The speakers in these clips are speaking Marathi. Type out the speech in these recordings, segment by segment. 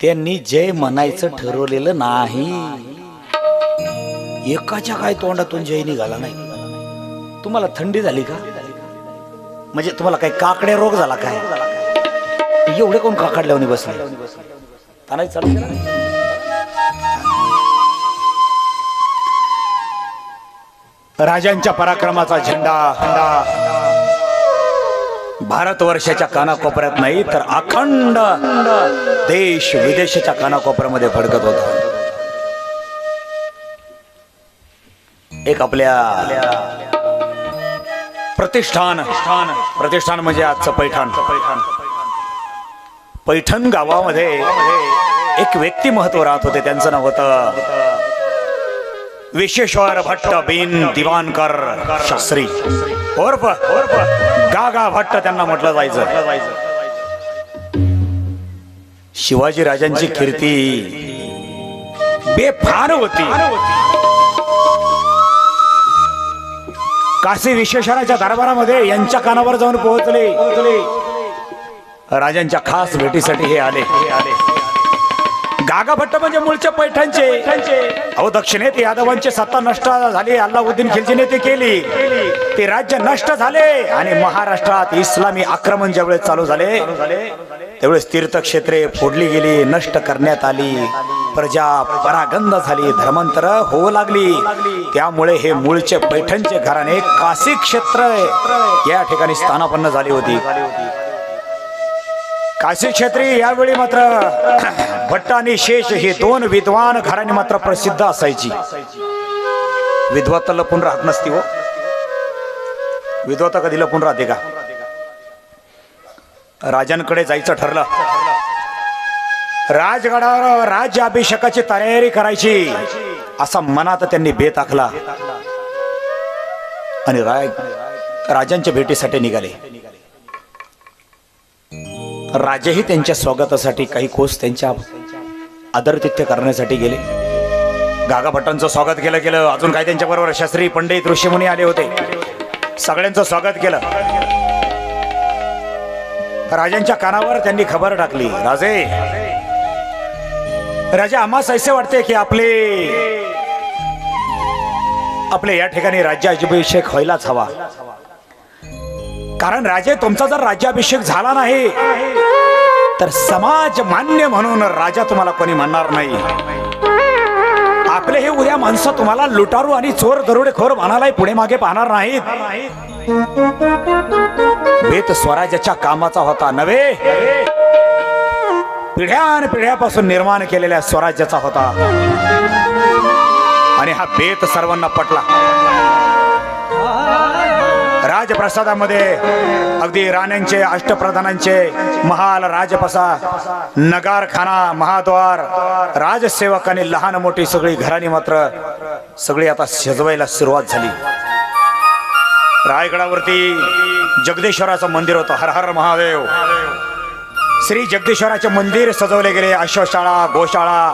त्यांनी जय म्हणायचं ठरवलेलं नाही. एकाच्या काय तोंडातून जय निघाला नाही? तुम्हाला थंडी झाली का? म्हणजे तुम्हाला काही काकड्या रोग झाला काय? एवढे कोण काकडल्यावर बसले? तानाही चालू राजांच्या पराक्रमाचा झेंडा. भारत वर्षाच्या कानाकोपऱ्यात नाही तर अखंड देश विदेशाच्या कानाकोपऱ्यामध्ये फडकत होता. एक आपल्या प्रतिष्ठान प्रतिष्ठान म्हणजे आजचं पैठण. पैठण गावामध्ये एक व्यक्ती महत्त्व राहत होते त्यांचं नाव होतं विश्वेश्वर भट्ट बिन दिवाणकर शास्त्री. ओरफ गागा भट्ट त्यांना म्हटलं जायचं. शिवाजी राजांची कीर्ती बेफार होती. काशी विश्वेश्वराच्या दरबारामध्ये यांच्या कानावर जाऊन पोहोचले. राजांच्या खास भेटीसाठी हे आले हे आले. गागा भट्ट म्हणजे मूळचे पैठणचे. अहो दक्षिणेत यादवांची सत्ता नष्ट झाली अल्लाउद्दीन खिलजीने ते केली. ते राज्य नष्ट झाले आणि महाराष्ट्रात इस्लामी आक्रमण ज्यावेळेस चालू झाले त्यावेळेस तीर्थक्षेत्रे फोडली गेली नष्ट करण्यात आली. प्रजा परागंध झाली धर्मांतर होऊ लागली. त्यामुळे हे मूळचे पैठणचे घराणे काशी क्षेत्र या ठिकाणी स्थानापन्न झाली होती. काशी क्षेत्री यावेळी मात्र भट्ट आणि शेष हे दोन विद्वान घराणे मात्र प्रसिद्ध असायची. विधवा तर लपून राहत नसती हो. विधवा तर कधी लपून राहते का? राजांकडे जायचं ठरलं. राजगडावर राज्य अभिषेकाची तयारी करायची. असा मनात त्यांनी बेत आखला आणि राय राजांच्या भेटीसाठी निघाले. राजेही त्यांच्या स्वागतासाठी काही कोस त्यांच्या आदरतिथ्य करण्यासाठी गेले. गागाभट्टांचं स्वागत केलं गेलं अजून काही त्यांच्या बरोबर शास्त्री पंडित ऋषीमुनी आले होते. सगळ्यांचं स्वागत केलं. राजांच्या कानावर त्यांनी खबर टाकली. राजे राजा आम्हास असे वाटते की आपले आपले या ठिकाणी राज्याभिषेक व्हायलाच हवा. कारण राजे तुमचा जर राज्याभिषेक झाला नाही तर समाज मान्य म्हणून राजा तुम्हाला कोणी म्हणणार नाही. आपले हे उद्या माणसं तुम्हाला लुटारू आणि चोर दरोडेखोर म्हणालाही पुढे मागे पाहणार नाहीत. वेत स्वराज्याच्या कामाचा होता नव्हे? पिढ्यान पिढ्यापासून निर्माण केलेल्या स्वराज्याचा होता. आणि हा बेत सर्वांना पटला. राजप्रसादामध्ये अगदी राण्यांचे अष्टप्रधानांचे महाल राजपसा नगारखाना महाद्वार राजसेवक आणि लहान मोठी सगळी घराणी मात्र सगळी आता सजवायला सुरुवात झाली. रायगडावरती जगदेश्वराचं मंदिर होतं. हर हर महादेव. श्री जगदेश्वराचे मंदिर सजवले गेले. अश्वशाळा गोशाळा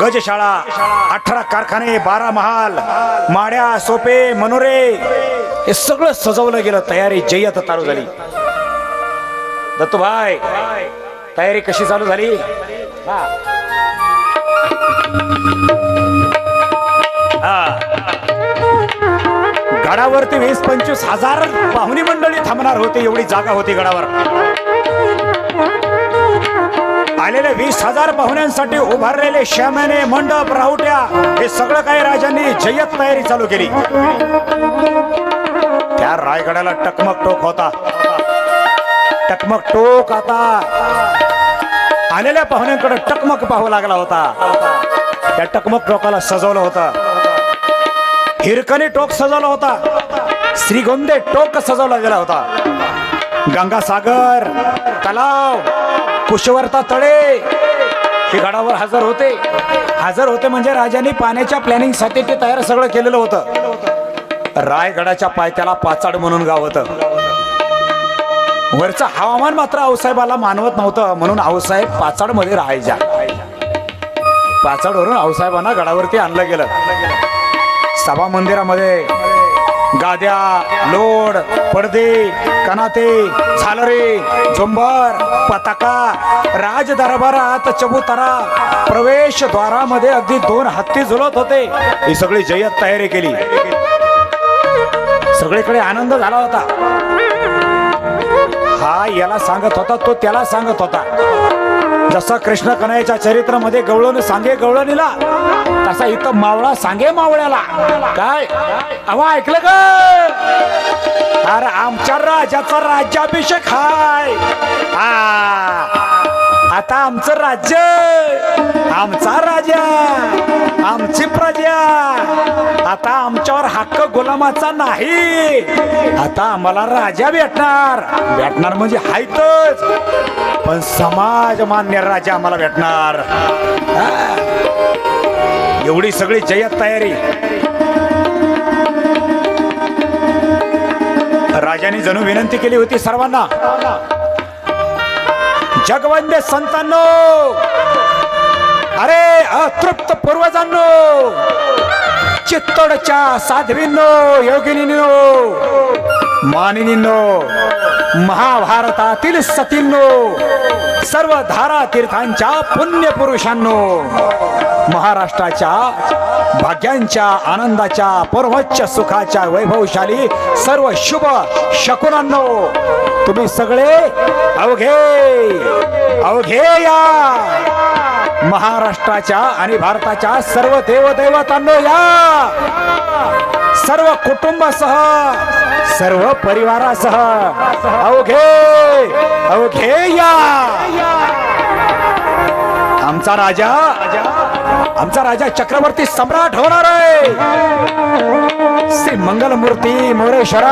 गजशाळा अठरा कारखाने बारा महाल माड्या सोपे मनोरे हे सगळं सजवलं गेलं तयारी जय्यत चालू झाली दत्तूभाई तयारी कशी चालू झाली हा. हा. गडावरती वीस पंचवीस हजार पाहुणी मंडळी थांबणार होते एवढी जागा होती गडावर आलेले वीस हजार पाहुण्यांसाठी उभारलेले श्यामाने मंडप राहुट्या हे सगळं काही राजांनी जय्यत तयारी चालू केली त्या रायगडाला टकमक टोक होता. टकमक टोक आता. आलेल्या पाहुण्यांकडे टकमक पाहू लागला होता. त्या टकमक टोकाला सजवलं होतं. हिरकणी टोक सजवला होता. श्रीगोंदे टोक सजवला गेला होता. गंगासागर तलाव कुशवर्ता तळे हे गडावर हजर होते. हजर होते म्हणजे राजांनी पाण्याच्या प्लॅनिंगसाठी ते तयार सगळं केलेलं होतं. रायगडाच्या पायथ्याला पाचाड म्हणून गाव होतं. वरचं हवामान मात्र आऊसाहेबाला मानवत नव्हतं म्हणून आऊसाहेब पाचाडमध्ये राहायच्या. पाचाडवरून आऊसाहेबांना गडावरती आणलं गेलं. सभा मंदिरामध्ये गाद्या लोड पडदे कनाते झालरे झुंबर पताका राज दरबारात चबुतारा प्रवेश द्वारामध्ये अगदी दोन हत्ती झुलत होते. ही सगळी जय्यत तयारी केली. सगळीकडे आनंद झाला होता. हा याला सांगत होता तो त्याला सांगत होता. जसा कृष्ण कन्हैयाच्या चरित्रामध्ये गवळण सांगे गवळणीला तसा इथं मावळा सांगे मावळ्याला. काय? अवा ऐकलं का? अरे आमच्या राजाचा राज्याभिषेक हाय. हा. आता आमचं राज्य आमचा राजा आमची प्रजा. आता आमच्यावर हक्क गुलामाचा नाही. आता आम्हाला राजा भेटणार. भेटणार म्हणजे हायतच. पण समाज मान्य राजा आम्हाला भेटणार. एवढी सगळी जयत तयारी. राजाने जणू विनंती केली होती सर्वांना. जगवंदे संतांनो. अरे अतृप्त पूर्वजांनो. चित्तोडच्या साध्वींनो योगिनीनो मानिनींनो महाभारतातील सतींनो सर्व धारा तीर्थांच्या पुण्य पुरुषांनो महाराष्ट्राच्या भाग्यांच्या आनंदाच्या परमोच्च सुखाच्या वैभवशाली सर्व शुभ शकुनांनो तुम्ही सगळे अवघे अवघे या. महाराष्ट्राच्या आणि भारताच्या सर्व देवदैवतांनो या. सर्व कुटुंबासह सर्व परिवारासह अवघे अवघे या. आमचा राजा आमचा राजा चक्रवर्ती सम्राट होणार आहे. श्री मंगलमूर्ती मोरेश्वरा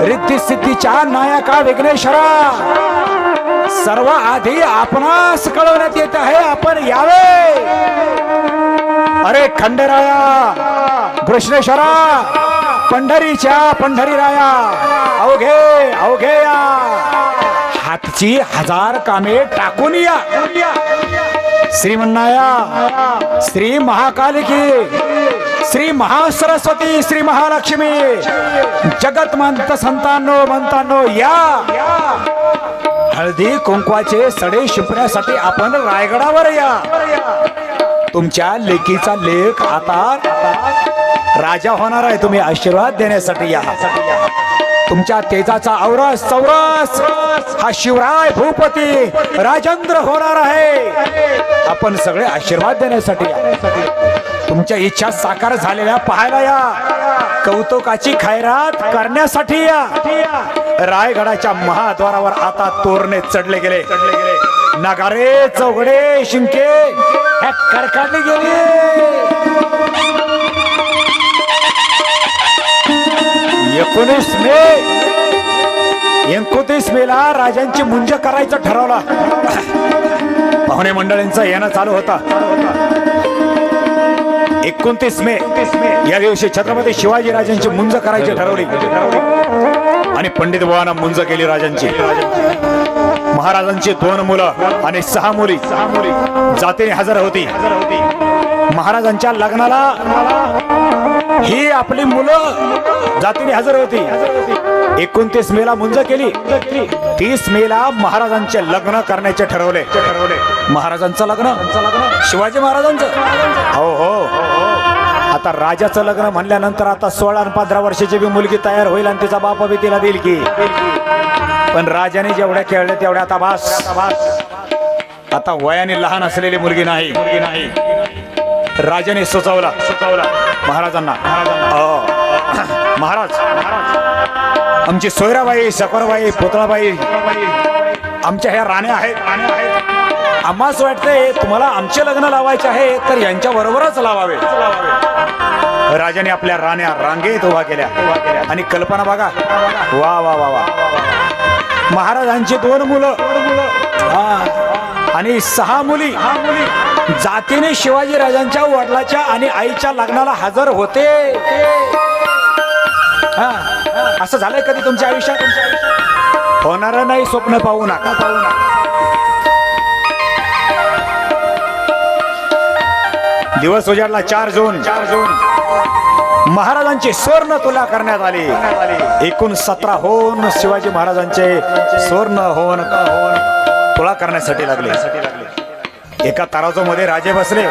रिद्धी सिद्धीच्या नायका विघ्नेश्वरा सर्व आधी आपणास कळवण्यात येत आहे आपण यावे. अरे खंडराया कृष्णेश्वरा पंढरीच्या पंढरी राया अवघे अवघे या. हातची हजार कामे टाकून या. श्रीमन्नाया श्री महाकालिकी श्री महासरस्वती श्री महालक्ष्मी जगत मंत संतांनो मंतांनो या. हळदी कुंकवाचे सडे शिंपण्यासाठी आपण रायगडावर या. तुमच्या लेकीचा लेख आता राजा होणार आहे. तुम्ही आशीर्वाद देण्यासाठी या. तुमच्या तेजाचा औरस चौरस. हा शिवराय भूपती राजेंद्र होणार आहे. आपण सगळे आशीर्वाद देण्यासाठी तुमच्या इच्छा साकार झालेल्या पाहायला या. कौतुकाची खैरात करण्यासाठी या. रायगडाच्या महाद्वारावर आता तोरणे चढले गेले. नगारे चौघडे शिंके ह्या कडकडले गेले. एकोणीस मे एकोणतीस मेला राजांची मुंज करायचं ठरवला. पाहुणे मंडळींचा येणं चालू होता. एकोणतीस मे या दिवशी छत्रपती शिवाजी राजांची मुंज करायची ठरवली. आणि पंडित बुवाना मुंज केली राजांची. महाराजांची दोन मुलं आणि सहा मुली सहा मुली. जातीने हजर होती. महाराजांच्या लग्नाला ही आपली मुलं जातीने हजर होती. एकोणतीस मेला मुंज केली. तीस मेला महाराजांचे लग्न करण्याचे ठरवले. ठरवले महाराजांचं लग्न? शिवाजी महाराजांचं? हो हो. आता राजाचं लग्न म्हणल्यानंतर आता सोळा आणि पंधरा वर्षाची बी मुलगी तयार होईल आणि तिचा बापा बी तिला देईल की. पण राजाने जेवढ्या खेळल्या तेवढ्या आता भास आता वयाने लहान असलेली मुलगी नाही मुलगी नाही. राजाने सुचवला. सुचवला. महाराजांना. महाराज. आमची सोयराबाई सकरबाई पुतळाबाई आमच्या ह्या राण्या आहेत. राण्या आहेत. आम्हाच वाटतंय तुम्हाला आमचे लग्न लावायचे आहे तर यांच्या बरोबरच लावावे. राजाने आपल्या राण्या रांगेत उभा केल्या. आणि कल्पना बघा. वा वा वा वा. महाराजांची दोन मुलं. हा. आणि सहा मुली. जातीने शिवाजी राजांच्या वडिलाच्या आणि आईच्या लग्नाला हजर होते. हा. असं झालंय कधी तुमच्या आयुष्यात? होणार नाही स्वप्न पाहू नका. पाहू नका दिवस उजाडला चार जून. चार जून महाराजांची स्वर्ण तुला करण्यात आली. एकूण सतरा होऊन शिवाजी महाराजांचे स्वर्ण होऊन होऊन तुला करण्यासाठी लागले. एका तराजू मध्ये राजे बसले.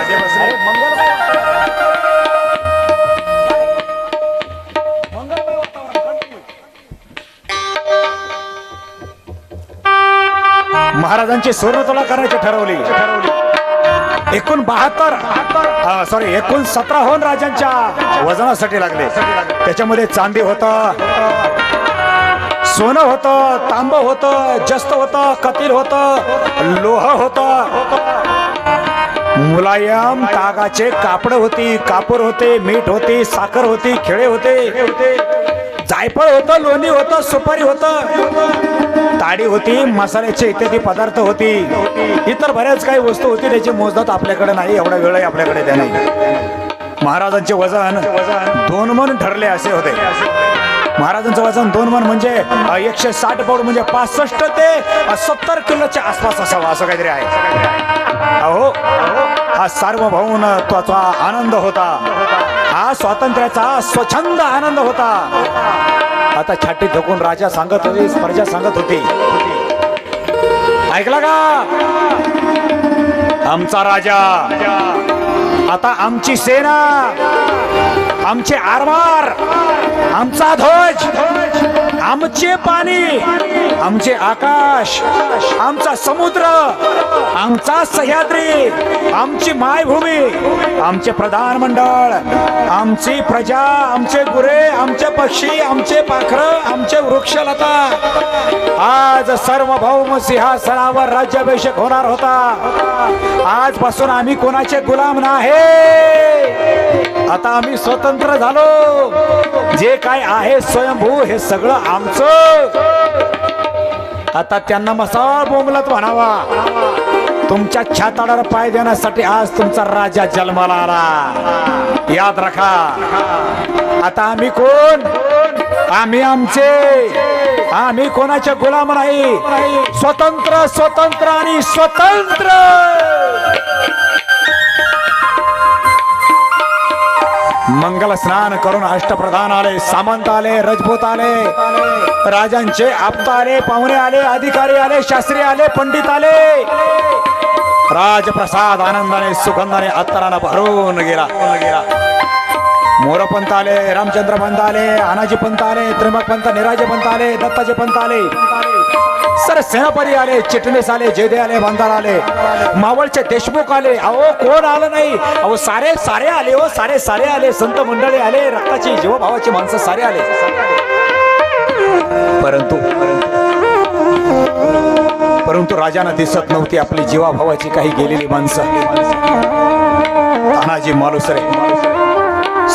महाराजांची स्वर्ण तुला करायची ठरवली. एकूण बहात्तर सॉरी एकूण सतरा होऊन राजांच्या वजनासाठी लागले. त्याच्यामध्ये चांदी होत सोनं होतं तांब होतं जस्त होतं कतील होतं लोह होतं. मुलायम तागाचे कापड होती कापूर होते मीठ होती साखर होती खेळे होते. जायफळ होतं लोणी होतं सुपारी होतं. ताडी होती मसाल्याचे इत्यादी पदार्थ होती. इतर बऱ्याच काही वस्तू होती त्याची मोजदात आपल्याकडे नाही एवढा वेळही आपल्याकडे त्या नाही. महाराजांचे वजन दोन मन ठरले असे होते. महाराजांचं वजन दोन मन म्हणजे एकशे साठ पौड म्हणजे पासष्ट ते सत्तर किलोच्या आसपास असावा असं काहीतरी आहे. अहो हा सार्वभौम त्वाचा आनंद होता. हा स्वातंत्र्याचा स्वच्छंद आनंद होता. आता छाटी धकून राजा सांगत होती प्रजा सांगत होती. ऐकला का? आमचा राजा. आता आमची सेना. आमचे आरमार आमचा ध्वज आमचे पाणी आमचे आकाश आमचा समुद्र आमचा सह्याद्री आमची मायभूमी आमचे प्रधानमंडळ आमची प्रजा आमचे गुरे आमचे पक्षी आमचे पाखर आमचे वृक्षलता. आज सार्वभौम सिंहासनावर राज्याभिषेक होणार होता. आजपासून आम्ही कोणाचे गुलाम नाही. आता आम्ही स्वतंत्र झालो. जे काय आहे स्वयंभू हे सगळं आमचं. आता त्यांना मसाळ बोंबलत म्हणावा. तुमच्या छाताडाला पाय देण्यासाठी आज तुमचा राजा जन्माला आला. याद रखा. आता आम्ही कोण? आम्ही आमचे. आम्ही कोणाच्या गुलाम नाही. स्वतंत्र स्वतंत्र आणि स्वतंत्र. मंगल स्नान करून अष्टप्रधान आले सामंत आले रजपूत आले राजांचे आप्त आले पाहुणे आले अधिकारी आले शास्त्री आले पंडित आले राजप्रसाद आनंदाने सुगंधाने अत्तराला भरून गेला गेला. मोरपंत आले रामचंद्र पंत आले आनाजी पंत आले त्रिमक पंत निराजे पंत आले दत्ताचे पंत आले. सर सेनापती आले चिटणीस आले जेदे आले बांधार आले. मावळचे देशमुख आले. अहो कोण आलं नाही? अहो सारे सारे आले हो सारे सारे आले. संत मंडळी आले रक्ताची जीवभावाची माणसं सारे आले. परंतु परंतु राजांना दिसत नव्हती आपली जीवाभावाची काही गेलेली माणसं. तानाजी मालुसरे.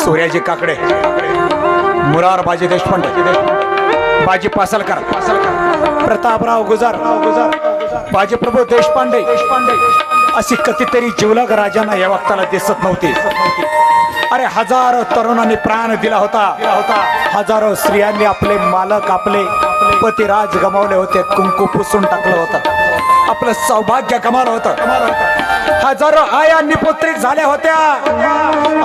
सूर्याजी काकडे. मुरार बाजी देशपांडे. बाजी पासलकर. प्रतापराव गुजार. गुजार बाजीप्रभू देशपांडे. देशपांडे अशी कधीतरी जीवलग राजांना या वक्ताला दिसत नव्हती. अरे हजारो तरुणांनी प्राण दिला होता. होता हजारो स्त्रियांनी आपले मालक आपले पतिराज गमावले होते. कुंकू पुसून टाकलं होतं. आपलं सौभाग्य गमावलं होतं गमावलं होतं. हजारो आया निपुत्रित झाल्या होत्या.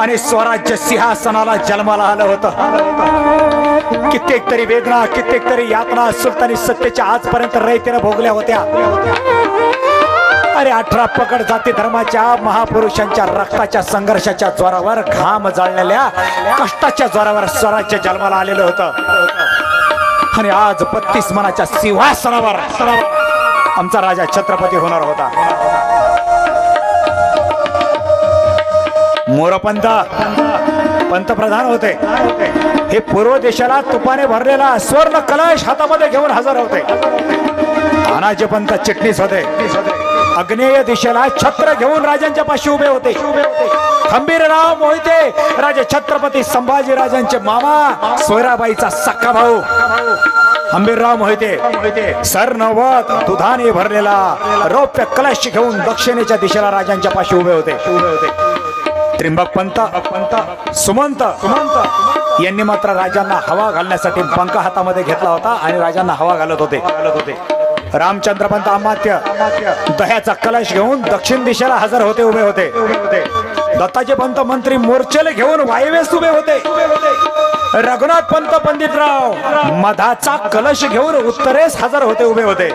आणि स्वराज्य सिंहासनाला जन्माला आलं होतं. कित्येक तरी वेदना कित्येक तरी यातना सुलतानी सत्तेच्या आजपर्यंत रयतेनं भोगल्या होत्या. अरे अठरा पकड जाती धर्माच्या महापुरुषांच्या रक्ताच्या संघर्षाच्या जोरावर घाम जाळलेल्या कष्टाच्या जोरावर स्वराज्य जन्माला आलेलं होतं. आणि आज बत्तीस मनाच्या सिंहासनावर आमचा राजा छत्रपती होणार होता. मोरपंत पंतप्रधान होते. हे पूर्व देशाला तुपाने भरलेला स्वर्ण कलश हातामध्ये घेऊन हजर होते. तानाजी पंत चिटणीस होते. अग्नेय दिशेला छत्र घेऊन राजांच्या पाशी उभे होते. खंबीरराव मोहिते राजे छत्रपती संभाजी राजांचे मामा सोयराबाईचा सक्का भाऊ. हंबीरराव मोहिते सरनवत दुधाने भरलेला रौप्य कलश घेऊन दक्षिणेच्या दिशेला राजांच्या पाशी उभे होते उभे होते. त्रिंबक पंत पंत सुमंत. सुमंत यांनी मात्र राजांना हवा घालण्यासाठी पंख हातामध्ये घेतला होता आणि राजांना हवा घालत होते. घालत होते रामचंद्र पंत अमात्य दह्याचा कलश घेऊन दक्षिण दिशेला हजर होते उभे होते. उभे होते दत्ताचे पंत मंत्री मोर्चेले घेऊन वायव्यस उभे होते. रघुनाथ पंत पंडितराव मधाचा कलश घेऊन उत्तरेस हजर होते उभे होते.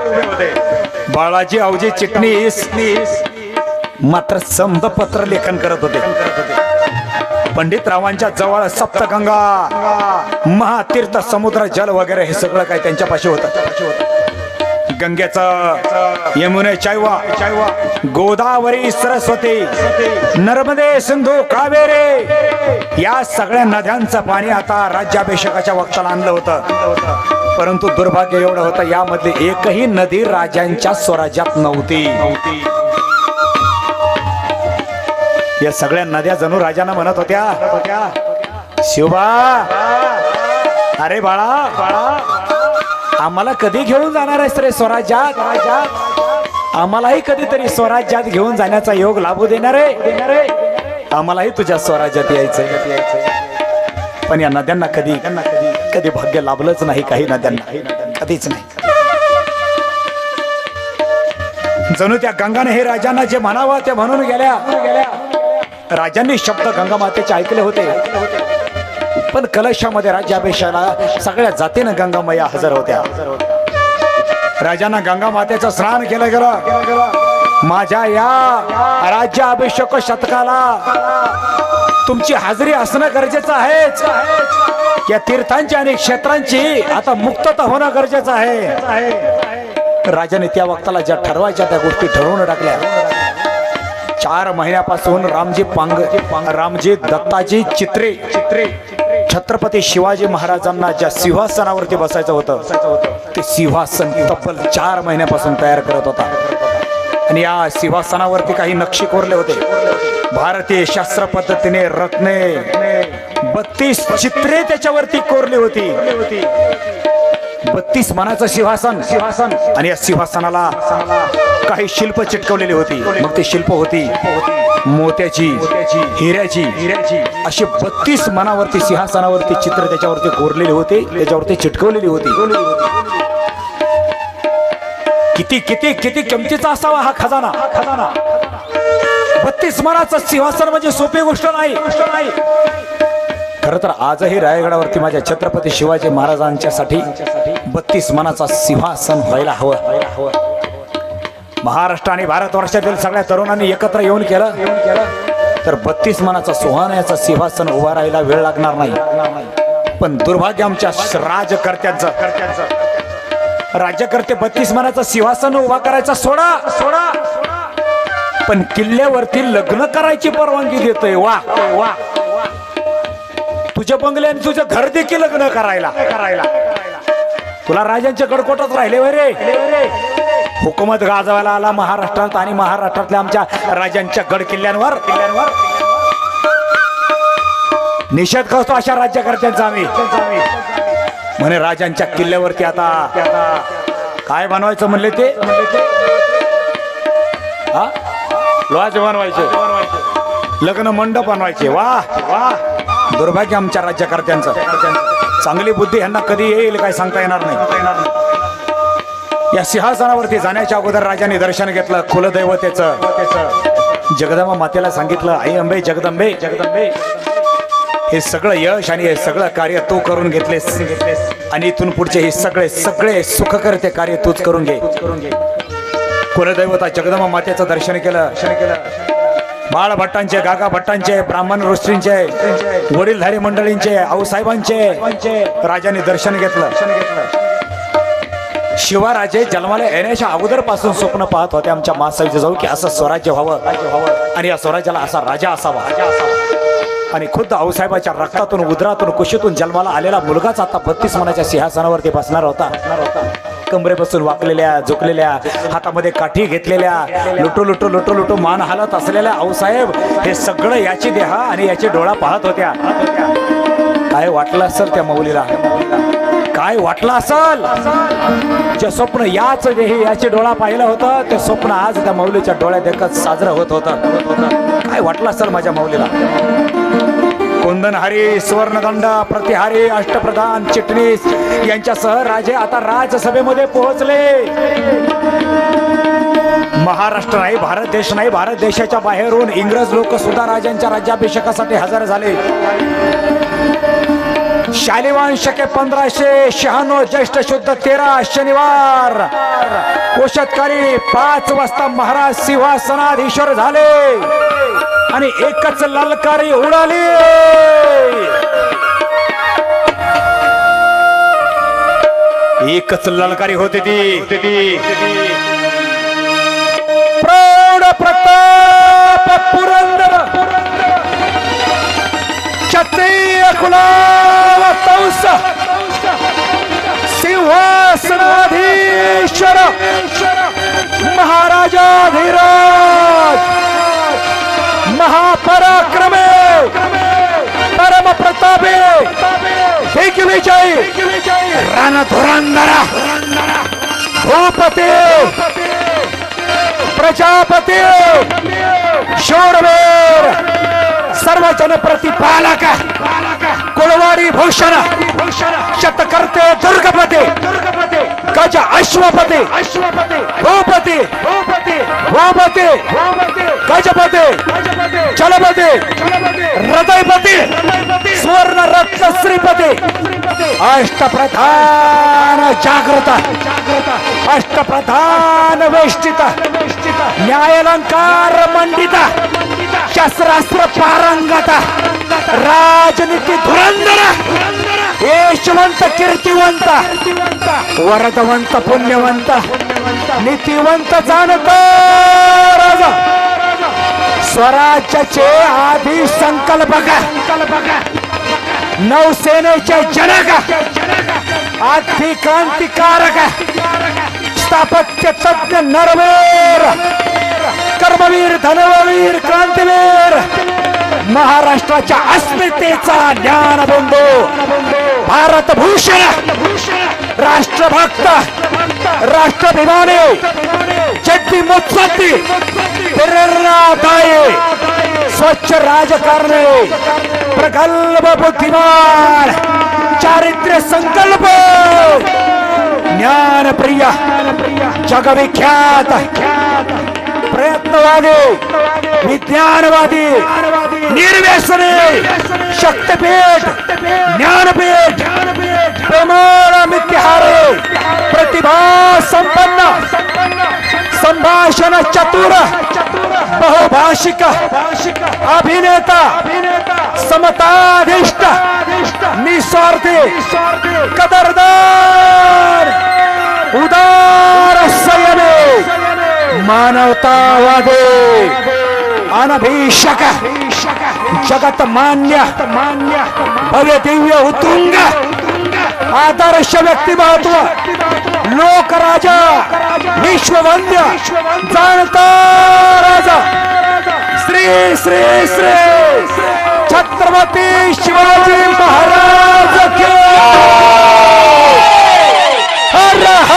बाळाजी अवजी चिटणीस मात्र समद पत्र लेखन करत होते. पंडितरावांच्या जवळ सप्तगंगा महातीर्थ समुद्र जल वगैरे हे सगळं काय त्यांच्यापाशी होतं. गंगेचं यमुने चायवा चायवा गोदावरी सरस्वती नर्मदे सिंधू कावेरे या सगळ्या नद्यांचं पाणी आता राज्याभिषेकाच्या वक्ताला आणलं होतं. परंतु दुर्भाग्य एवढं होतं यामध्ये एकही नदी राजांच्या स्वराज्यात नव्हती. या सगळ्या नद्या जणू राजांना म्हणत होत्या. शिवबा. अरे बाळा. बाळा आम्हाला कधी घेऊन जाणार आहेस रे स्वराज्यात? आम्हालाही कधीतरी स्वराज्यात घेऊन जाण्याचा योग लाभू देणार आहे. आम्हालाही तुझ्या स्वराज्यात यायचंय. पण या नद्यांना कधी कधी कधी भाग्य लाभलंच नाही काही नद्यांना. कधीच नाही. जणू त्या गंगाने हे राजांना जे म्हणावं ते म्हणून गेल्या गेल्या. राजांनी शब्द गंगामातेचे ऐकले होते. पण कलशामध्ये राज्याभिषेकाला सगळ्या जातीनं गंगामया हजर होत्या. राजांना गंगामातेचं स्नान केलं गेलं. माझ्या या राज्याभिषेक शतकाला तुमची हाजरी असणं गरजेचं आहे. या तीर्थांची आणि क्षेत्रांची आता मुक्तता होणं गरजेचं आहे. राजाने त्या वक्ताला ज्या ठरवायच्या त्या गोष्टी ठरवून टाकल्या. चार महिन्यापासून रामजी पांग रामजी दत्ताजी चित्रे चित्रे छत्रपती शिवाजी महाराजांना ज्या सिंहासनावरती बसायचं होतं ते सिंहासन तब्बल चार महिन्यापासून तयार करत होता. आणि या सिंहासनावरती काही नक्षी कोरले होते. भारतीय शास्त्र पद्धतीने रत्ने बत्तीस चित्रे त्याच्यावरती कोरली होती. बत्तीस मानाचं सिंहासन. सिंहासन. आणि या सिंहासनाला काही शिल्प चिटकवलेली होती. मग ती शिल्प होती मोत्याची हिऱ्याची. हिऱ्याची. अशी बत्तीस मनावरती सिंहासनावरती चित्र त्याच्यावरती कोरलेली होती त्याच्यावरती चिटकवलेली होती. किती किती किती किमतीचा असावा हा खजाना. हा खजाना बत्तीस मनाचं सिंहासन म्हणजे सोपी गोष्ट नाही गोष्ट नाही. खरं तर आजही रायगडावरती माझ्या छत्रपती शिवाजी महाराजांच्यासाठी बत्तीस मनाचा सिंहासन व्हायला हवं. व्हायला हवं महाराष्ट्र आणि भारत वर्षातील सगळ्या तरुणांनी एकत्र येऊन केलं. तर बत्तीस मनाचा सोहाण्याचा सिंहासन उभा राहायला वेळ लागणार नाही. पण दुर्भाग्य आमच्या राजकर्त्यांचं. राज्यकर्ते बत्तीस मनाचं सिंहासन उभा करायचा सोडा. सोडा पण किल्ल्यावरती लग्न करायची परवानगी देतोय. वा वा. तुझ्या बंगल्याने तुझं घर देखील लग्न करायला. करायला. तुला राजांच्या गडकोटात राहिले वय रे. हुकूमत गाजवायला आला महाराष्ट्रात आणि महाराष्ट्रातल्या आमच्या राजांच्या गड किल्ल्यांवर किल्ल्यांवर निषेध करतो अशा राज्यकर्त्यांचा आम्ही. म्हणे राजांच्या किल्ल्यावरती आता काय बनवायचं म्हणले ते म्हणले ते? हा? लोहाचे बनवायचे. लग्न मंडप बनवायचे. वा वा. दुर्भाग्य आमच्या राज्यकर्त्यांचं. चांगली बुद्धी यांना कधी येईल काय सांगता येणार नाही. या सिंहासनावरती जाण्याच्या अगोदर राजाने दर्शन घेतलं कुलदैवतेचं. जगदंबा मातेला सांगितलं आई अंबे जगदंबे जगदंबे हे सगळं यश आणि हे सगळं कार्य तू करून घेतलेस. आणि इथून पुढचे हे सगळे सगळे सुखकर्ते कार्य तूच करून घे. करून घे कुलदैवता जगदंबा मातेचं दर्शन केलं दर्शन केलं. बाळ भट्टांचे गागा भट्टांचे ब्राह्मण ऋषींचे वडीलधारी मंडळींचे आऊसाहेबांचे राजाने दर्शन घेतलं. शिवराजे जन्माला येण्याच्या अगोदरपासून स्वप्न पाहत होते आमच्या मासाईचे जाऊ की असं स्वराज्य व्हावं आणि या स्वराज्याला असा राजा असावा. आणि खुद्द आऊसाहेबाच्या रक्तातून उदरातून कुशीतून जन्माला आलेला मुलगाच आता बत्तीस मनाच्या सिंहासनावरती बसणार होता. कमरेपासून वाकलेल्या झुकलेल्या हातामध्ये काठी घेतलेल्या लुटू लुटू लुटू लुटू मान हालत असलेल्या आऊसाहेब हे सगळं याची देहा आणि याची डोळा पाहत होत्या. काय वाटलं असेल त्या मौलीला? काय वाटलं असल? जे स्वप्न याच देही याचे डोळा पाहिलं होतं ते स्वप्न आज त्या मौलीच्या डोळ्यात देखत साजरं होत होतं. काय वाटलं असेल माझ्या मौलीला? कुंदनहारी सुवर्णदंड प्रतिहारी अष्टप्रधान चिटणीस यांच्यासह राजे आता राजसभेमध्ये पोहोचले. महाराष्ट्र नाही भारत देश नाही भारत देशाच्या बाहेरून इंग्रज लोक सुद्धा राजांच्या राज्याभिषेकासाठी हजर झाले. शालिवान शके पंधराशे शहाण्णव ज्येष्ठ शुद्ध तेरा शनिवार. कोशतकारी पाच वाजता महाराज सिंहासनाधीश्वर झाले. आणि एकच ललकारी उडाली. एकच ललकारी होते ती. प्रौढ प्रताप पुरंदर. क्षत्रिय कुलाव तंस सिंहासनाधीश्वर. महाराजाधिराज दिग्विजय रणधुरंदरा भूपती. प्रजापती. शूरवीर. सर्व जनप्रतिपालक कुळवाडी भूषण. शतकर्ते दुर्गपती. गज अश्वपती. अश्वपती भूपती. भूपती. गजपती. चलपती. हृदयपती. सुवर्ण रत्न श्रीपती. अष्टप्रधान जागृत अष्टप्रधान वेष्टित न्यायालंकार मंडित शस्त्रास्त्र पारंगत राजनीती धुरंधर यशवंत कीर्तिवंत वरदवंत पुण्यवंत नीतिवंत जाणत राजा. स्वराज्याचे आधी संकल्पक नौसेनेचे जनक आधी क्रांतिकारक स्थापत्य तज्ञ नरवीर. कर्मवीर धनवीर क्रांतीवीर. महाराष्ट्राच्या अस्मितेचा ज्ञानबंधू भारत भूषण राष्ट्रभक्त राष्ट्रभिमाने जड्डी मुत्सद्दी प्रेरणादायी स्वच्छ राजकारणी प्रगल्भ बुद्धिमान चारित्र्य संकल्प ज्ञानप्रिय जगविख्यात प्रयत्नवादी विज्ञानवादी निर्व्यसनी। शक्तपीठ, ज्ञानपीठ प्रमाण मित्यहारे प्रतिभा संपन्न। संभाषण चतुर, बहुभाषिक, अभिनेता समताधिष्ट निस्वार्थी, कदरदार, उदार संयमी मानवतावादी, अनभीषक। जगत मान्य मान्य भव्य दिव्य उत्तुंग आदर्श व्यक्तिमत्व लोकराजा विश्ववंद्य जाणता राजा. श्री श्री श्री छत्रपती शिवाजी महाराज हर हर